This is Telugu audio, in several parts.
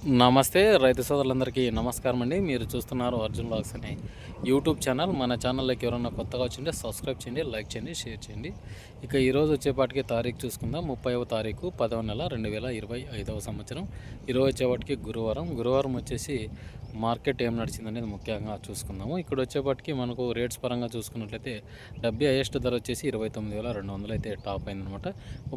నమస్తే రైతు సోదరులందరికీ నమస్కారం అండి. మీరు చూస్తున్నారు అర్జున్ బ్లాగ్స్ అనే యూట్యూబ్ ఛానల్. మన ఛానల్లోకి ఎవరైనా కొత్తగా వచ్చింటే సబ్స్క్రైబ్ చేయండి లైక్ చేయండి షేర్ చేయండి. ఇక ఈరోజు వచ్చేపాటికి తారీఖు చూసుకుందాం. ముప్పైవ తారీఖు పదవ నెల రెండు వేల ఇరవై ఐదవ సంవత్సరం. ఇరవై వచ్చేపాటికి గురువారం. గురువారం వచ్చేసి మార్కెట్ ఏం నడిచింది అనేది ముఖ్యంగా చూసుకుందాము. ఇక్కడ వచ్చేపాటికి మనకు రేట్స్ పరంగా చూసుకున్నట్లయితే డబ్బీ హైయెస్ట్ ధర వచ్చేసి ఇరవై తొమ్మిది వేల రెండు వందలు అయితే టాప్ అయిందనమాట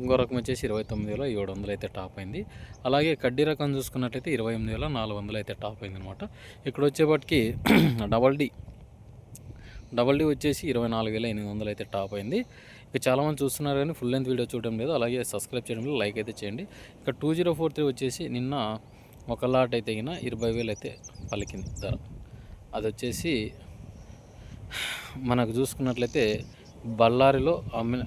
ఇంకో రకం వచ్చేసి ఇరవై తొమ్మిది వేల ఏడు వందలు అయితే టాప్ అయింది. అలాగే కడ్డీ రకం చూసుకున్నట్లయితే ఇరవై ఎనిమిది వేల నాలుగు వందలు అయితే టాప్ అయిందనమాట ఇక్కడ వచ్చేపాటికి డబల్ డి డబల్ డి వచ్చేసి ఇరవై నాలుగు వేల ఎనిమిది వందలు అయితే టాప్ అయింది. ఇక చాలామంది చూస్తున్నారు కానీ ఫుల్ లెంత్ వీడియో చూడడం లేదు. అలాగే సబ్స్క్రైబ్ చేయడం లేదు లైక్ అయితే చేయండి. ఇక టూ జీరో ఫోర్ త్రీ వచ్చేసి నిన్న ఒక లాట్ అయితే గిన ఇరవై వేలు అయితే పలికింది ధర. అది వచ్చేసి మనకు చూసుకున్నట్లయితే బళ్ళారిలో అమ్మిన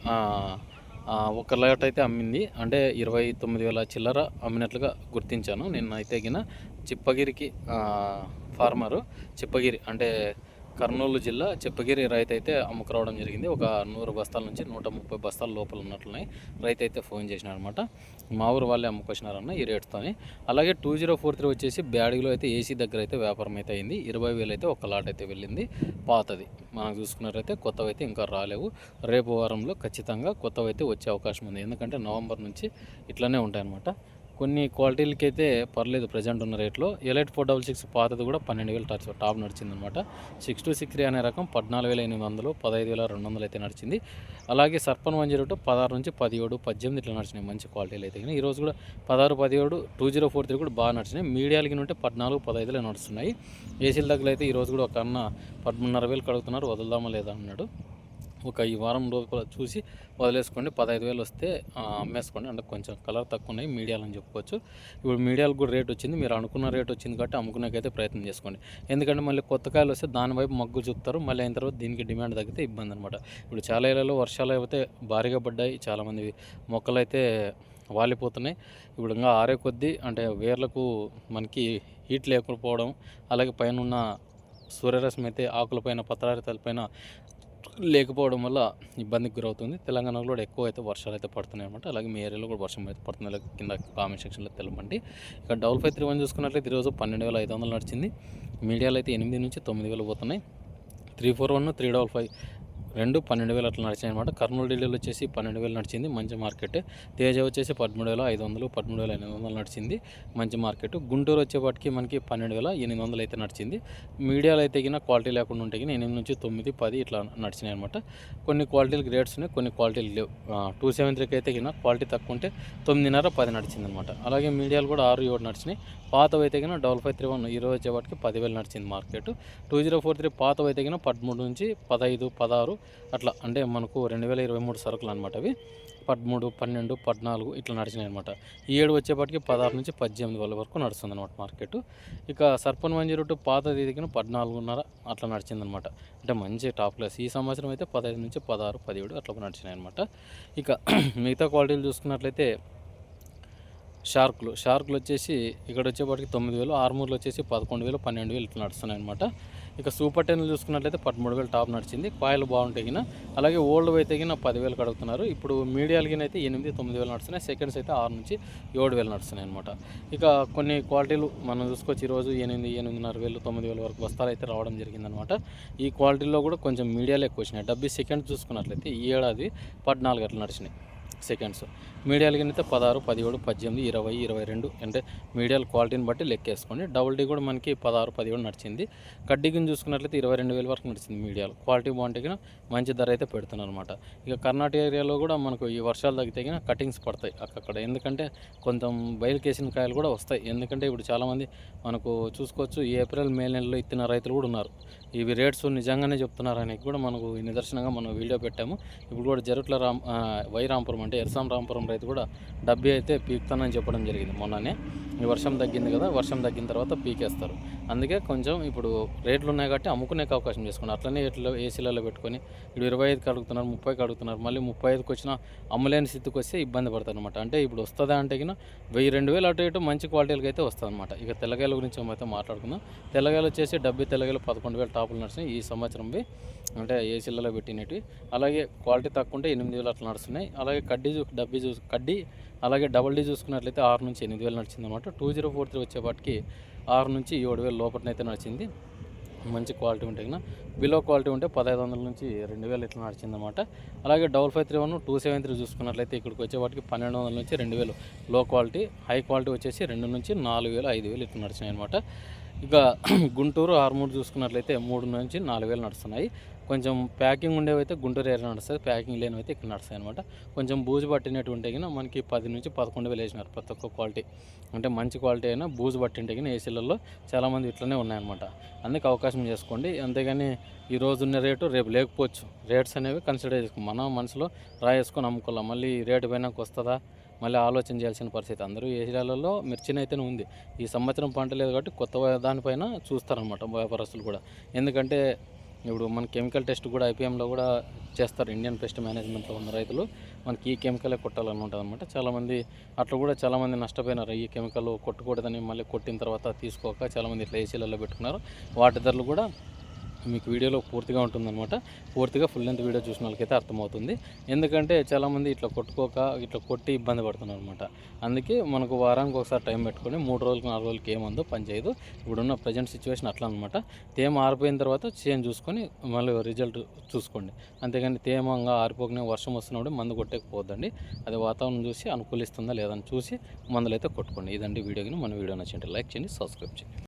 ఒక లాట్ అయితే అమ్మింది. అంటే ఇరవై తొమ్మిది వేల చిల్లర అమ్మినట్లుగా గుర్తించాను. నిన్న అయితే గిన చిప్పగిరికి ఫార్మరు. చిప్పగిరి అంటే కర్నూలు జిల్లా చెప్పగిరి రైతు అయితే అమ్ముకురావడం జరిగింది. ఒక నూరు బస్తాల నుంచి నూట ముప్పై బస్తాల లోపల ఉన్నట్లున్నాయి. రైతు అయితే ఫోన్ చేసినారనమాట మా ఊరు వాళ్ళే అమ్ముకొచ్చినారన్న ఈ రేట్తోని. అలాగే టూ జీరో ఫోర్ త్రీ వచ్చేసి బ్యాడీలో అయితే ఏసీ దగ్గర అయితే వ్యాపారం అయితే అయింది. ఇరవై వేలు అయితే ఒక లాట్ అయితే వెళ్ళింది. పాతది. మనం చూసుకున్నట్లయితే కొత్తవి అయితే ఇంకా రాలేవు. రేపు వారంలో ఖచ్చితంగా కొత్తవి అయితే వచ్చే అవకాశం ఉంది. ఎందుకంటే నవంబర్ నుంచి ఇట్లనే ఉంటాయన్నమాట. కొన్ని క్వాలిటీలకి అయితే పర్లేదు ప్రజెంట్ ఉన్న రేట్లో ఎలైట్ ఫోర్ డబల్ సిక్స్ పాతది కూడా పన్నెండు వేలు టచ్ టాప్ నడిచిందనమాట. సిక్స్ టూ సిక్స్ త్రీ అనే రకం పద్నాలుగు వేల ఎనిమిది వందలు పదహైదు వేల రెండు వందలు అయితే నడిచింది. అలాగే సర్పన్ వన్ జీరో టూ పదహారు నుంచి పదిహేడు పద్దెనిమిది ఇట్లా నడిచినాయి మంచి క్వాలిటీలు అయితే కానీ ఈరోజు కూడా పదహారు పదిహేడు టూ జీరో ఫోర్ త్రీ కూడా బాగా నడిచినాయి. మీడియాలకి ఉంటే పద్నాలుగు పదహైదులే నడుస్తున్నాయి. ఏసీల దగ్గర అయితే ఈరోజు కూడా ఒక అన్న పదమూన్నర వేలు కడుగుతున్నారు వదులుదామా లేదా అన్నాడు. ఒక ఈ వారం లోపల చూసి వదిలేసుకోండి. పదహైదు వేలు వస్తే అమ్మేసుకోండి. అంటే కొంచెం కలర్ తక్కువ ఉన్నాయి మీడియాలని అని చెప్పుకోవచ్చు. ఇప్పుడు మీడియాలకు కూడా రేట్ వచ్చింది. మీరు అనుకున్న రేట్ వచ్చింది కాబట్టి అమ్ముకునేకైతే ప్రయత్నం చేసుకోండి. ఎందుకంటే మళ్ళీ కొత్త కాయలు వస్తే దానివైపు మగ్గు చూపుతారు. మళ్ళీ అయిన తర్వాత దీనికి డిమాండ్ తగ్గితే ఇబ్బంది అనమాట ఇప్పుడు చాలా ఏళ్ళలో వర్షాలు అయితే భారీగా పడ్డాయి. చాలామంది మొక్కలు అయితే వాలిపోతున్నాయి. ఇప్పుడు ఇంకా ఆరే కొద్దీ అంటే వేర్లకు మనకి హీట్ లేకపోవడం అలాగే పైన ఉన్న సూర్యరశ్మి అయితే ఆకులపైన పత్రారితలపైన లేకపోవడం వల్ల ఇబ్బందికి గురవుతుంది. తెలంగాణలో కూడా ఎక్కువ అయితే వర్షాలు అయితే పడుతున్నాయి అనమాట అలాగే మీ ఏరియాలో కూడా వర్షం అయితే పడుతుంది. అలాగే కింద కామెంట్ సెక్షన్లో తెలపండి. ఇక డబుల్ ఫైవ్ త్రీ వన్ చూసుకున్నట్లయితే ఈరోజు పన్నెండు వేల ఐదు వందలు నడిచింది. మీడియాలో అయితే ఎనిమిది నుంచి తొమ్మిది వేలు పోతున్నాయి. Three four one three double five రెండు పన్నెండు వేలు అట్లా నడిచాయి అనమాట కర్నూలు ఢిల్లీలో వచ్చేసి పన్నెండు వేలు నడిచింది మంచి మార్కెట్. తేజ వచ్చేసి పదమూడు వేల ఐదు వందలు పదమూడు వేల ఎనిమిది వందలు నడిచింది మంచి మార్కెట్. గుంటూరు వచ్చేపాటికి మనకి పన్నెండు వేల ఎనిమిది వందలు అయితే నడిచింది. మీడియాలో అయితే గిన క్వాలిటీ లేకుండా ఉంటే గిన ఎనిమిది నుంచి తొమ్మిది పది ఇట్లా నడిచినాయి అనమాట కొన్ని క్వాలిటీలు రేట్స్ ఉన్నాయి కొన్ని క్వాలిటీలు లేవు. టూ సెవెన్ త్రీకి అయితే గిన క్వాలిటీ తక్కువ ఉంటే తొమ్మిదిన్నర పది నడిచింది అనమాట అలాగే మీడియాలు కూడా ఆరు ఏడు నడిచినాయి. పాతవి అయితే డబల్ ఫైవ్ త్రీ వన్ ఈరోజు వచ్చేపాటికి పదివేలు నడిచింది market. Two zero four three పాతవి అయితే పదమూడు నుంచి పదహైదు పదహారు అట్లా అంటే మనకు రెండు వేల ఇరవై మూడు సరుకులు అనమాట అవి. పదమూడు పన్నెండు పద్నాలుగు ఇట్లా నడిచినాయి అనమాట ఈ ఏడు వచ్చేపాటికి పదహారు నుంచి పద్దెనిమిది వేల వరకు నడుస్తుంది అనమాట మార్కెట్. ఇక సర్పన్ వన్ జీరో టూ పాతది దిగిన పద్నాలుగున్నర అట్లా నడిచిందనమాట అంటే మంచి టాప్ క్లాస్. ఈ సంవత్సరం అయితే పదహైదు నుంచి పదహారు పదిహేడు అట్లా నడిచినాయి అనమాట ఇక మిగతా క్వాలిటీలు చూసుకున్నట్లయితే షార్కులు. షార్కులు వచ్చేసి ఇక్కడ వచ్చేపాటికి తొమ్మిది వేలు ఆర్మూర్లు వచ్చేసి పదకొండు వేలు పన్నెండు వేలు ఇట్లా నడుస్తున్నాయి అనమాట ఇక సూపర్ టెన్ చూసుకున్నట్లయితే పదమూడు వేలు టాప్ నడిచింది. కాయలు బాగుంటాయి గిన అలాగే ఓల్డ్ అయితే గిన పదివేలు కడుగుతున్నారు ఇప్పుడు మీడియాలు గిన అయితే ఎనిమిది తొమ్మిది వేలు నడుస్తున్నాయి. సెకండ్స్ అయితే ఆరు నుంచి ఏడు వేలు నడుస్తున్నాయి అనమాట ఇక కొన్ని క్వాలిటీలు మనం చూసుకోవచ్చు. ఈరోజు ఎనిమిది ఎనిమిదిన్నర వేలు తొమ్మిది వేల వరకు బస్తాలు అయితే రావడం జరిగిందనమాట ఈ క్వాలిటీలో కూడా కొంచెం మీడియాలు ఎక్కువ వచ్చినాయి. డెబ్బై సెకండ్స్ చూసుకున్నట్లయితే ఈ ఏడాది పద్నాలుగు అట్లా నడిచినాయి. సెకండ్స్. మీడియాలు కింద పదహారు పదిహేడు పద్దెనిమిది ఇరవై ఇరవై రెండు అంటే మీడియాల క్వాలిటీని బట్టి లెక్కేసుకోండి. డబుల్ డీ కూడా మనకి పదహారు పదిహేడు నడిచింది. కడ్డీ చూసుకున్నట్లయితే ఇరవై రెండు వేల వరకు నడిచింది మీడియాలు. క్వాలిటీ బాగుంటే మంచి ధర అయితే పెడుతున్నారు అనమాట ఇక కర్ణాటక ఏరియాలో కూడా మనకు ఈ వర్షాలు తగ్గితే కింద కటింగ్స్ పడతాయి అక్కడ ఎందుకంటే కొంచెం బయలుకేసిన కాయలు కూడా వస్తాయి. ఎందుకంటే ఇప్పుడు చాలామంది మనకు చూసుకోవచ్చు ఏప్రిల్ మే నెలలో ఇత్తిన రైతులు కూడా ఉన్నారు. ఇవి రేట్స్ నిజంగానే చెప్తున్నారు అనేది కూడా మనకు నిదర్శనంగా మనం వీడియో పెట్టాము. ఇప్పుడు కూడా జరుట్ల రామ్ వై రాంపురం అంటే ఎర్సాం రాంపురం రైతు కూడా డబ్బీ అయితే పీక్తానని చెప్పడం జరిగింది మొన్ననే. ఈ వర్షం తగ్గింది కదా వర్షం తగ్గిన తర్వాత పీకేస్తారు. అందుకే కొంచెం ఇప్పుడు రేట్లు ఉన్నాయి కాబట్టి అమ్ముకునే అవకాశం చేసుకున్నారు. అట్లనే ఇట్లా ఏసీలలో పెట్టుకొని ఇప్పుడు ఇరవై ఐదుకి అడుగుతున్నారు ముప్పైకి అడుగుతున్నారు మళ్ళీ ముప్పై ఐదుకి వచ్చిన అమ్మలేని స్థితికి వస్తే ఇబ్బంది పడతారు అనమాట అంటే ఇప్పుడు వస్తుందా అంటే కింద వెయ్యి రెండు వేలు అటు ఇటు మంచి క్వాలిటీలకి అయితే వస్తుంది అనమాట ఇక తెల్లగాయల గురించి అయితే మాట్లాడుకుందాం. తెల్లగాయలు వచ్చేసి డబ్బీ తెల్లగాయలు పదకొండు వేలు టాపులు నడుస్తున్నాయి ఈ సంవత్సరం అంటే ఏసీలలో పెట్టినవి. అలాగే క్వాలిటీ తక్కువ ఉంటే ఎనిమిది వేలు అట్లా నడుస్తున్నాయి. అలాగే కడ్డీ చూ డబ్బీ చూసు కడ్డీ అలాగే డబల్ డీ చూసుకున్నట్లయితే ఆరు నుంచి ఎనిమిది వేలు నడిచింది అనమాట టూ జీరో ఫోర్ త్రీ వచ్చేపాటికి ఆరు నుంచి ఏడు వేలు లోపలనైతే నడిచింది. మంచి క్వాలిటీ ఉంటే కదా బిలో క్వాలిటీ ఉంటే పదహైదు వందల నుంచి రెండు వేలు ఇట్లా నడిచిందన్నమాట. అలాగే double five three one two seven three చూసుకున్నట్లయితే ఇక్కడికి వచ్చేవాటికి పన్నెండు వందల నుంచి రెండు వేలు. లో క్వాలిటీ హై క్వాలిటీ వచ్చేసి రెండు నుంచి నాలుగు వేలు ఐదు వేలు ఇట్లా నడిచినాయి అనమాట ఇక గుంటూరు ఆర్మూర్ చూసుకున్నట్లయితే మూడు నుంచి నాలుగు వేలు నడుస్తున్నాయి. కొంచెం ప్యాకింగ్ ఉండేవి అయితే గుంటూరు ఏరియా నడుస్తుంది ప్యాకింగ్ లేనివైతే ఇక్కడ నడుస్తాయి అనమాట కొంచెం బూజు పట్టినట్టు కన్నా మనకి పది నుంచి పదకొండు వేలు వేసినారు ప్రతి ఒక్క క్వాలిటీ. అంటే మంచి క్వాలిటీ అయినా బూజు పట్టింటే కింద ఏసీలలో చాలామంది ఇట్లనే ఉన్నాయన్నమాట. అందుకే అవకాశం చేసుకోండి. అంతేగాని ఈ రోజు ఉన్న రేటు రేపు లేకపోవచ్చు. రేట్స్ అనేవి కన్సిడర్ చేసుకో మన మనసులో రాయేసుకొని అమ్ముకోవాలి. మళ్ళీ రేటు పైనకి వస్తుందా? మళ్ళీ ఆలోచన చేయాల్సిన పరిస్థితి. అందరూ ఏరియాలలో మిర్చిని అయితేనే ఉంది. ఈ సంవత్సరం పంట లేదు కాబట్టి కొత్త దానిపైన చూస్తారనమాట వ్యాపారస్తులు కూడా. ఎందుకంటే ఇప్పుడు మన కెమికల్ టెస్ట్ కూడా ఐపీఎంలో కూడా చేస్తారు. ఇండియన్ పెస్ట్ మేనేజ్మెంట్లో ఉన్న రైతులు మనకి ఈ కెమికలే కొట్టాలని ఉంటుంది అనమాట చాలామంది అట్లా కూడా చాలామంది నష్టపోయినారు. ఈ కెమికల్ కొట్టకూడదని మళ్ళీ కొట్టిన తర్వాత తీసుకోక చాలామంది ఇట్లా ఏసీలలో పెట్టుకున్నారు. వాటి ధరలు కూడా మీకు వీడియోలో పూర్తిగా ఉంటుందన్నమాట. పూర్తిగా ఫుల్ లెంత్ వీడియో చూసిన వాళ్ళకైతే అర్థమవుతుంది. ఎందుకంటే చాలామంది ఇట్లా కొట్టుకోక ఇట్లా కొట్టి ఇబ్బంది పడుతున్నారు అనమాట అందుకే మనకు వారానికి ఒకసారి టైం పెట్టుకొని మూడు రోజులకు నాలుగు రోజులకి ఏమందో పనిచేయదు ఇప్పుడున్న ప్రజెంట్ సిచ్యువేషన్ అట్లా అనమాట తేమ ఆరిపోయిన తర్వాత చేంజ్ చూసుకొని మళ్ళీ రిజల్ట్ చూసుకోండి. అంతేగాని తేమంగా ఆరిపోకనే వర్షం వస్తున్నప్పుడు మందు కొట్టకపోద్దండి అది వాతావరణం చూసి అనుకూలిస్తుందా లేదని చూసి మందులు అయితే కొట్టుకోండి. ఇదండి వీడియోని మన వీడియో నచ్చింటే లైక్ చేయండి సబ్స్క్రైబ్ చేయండి.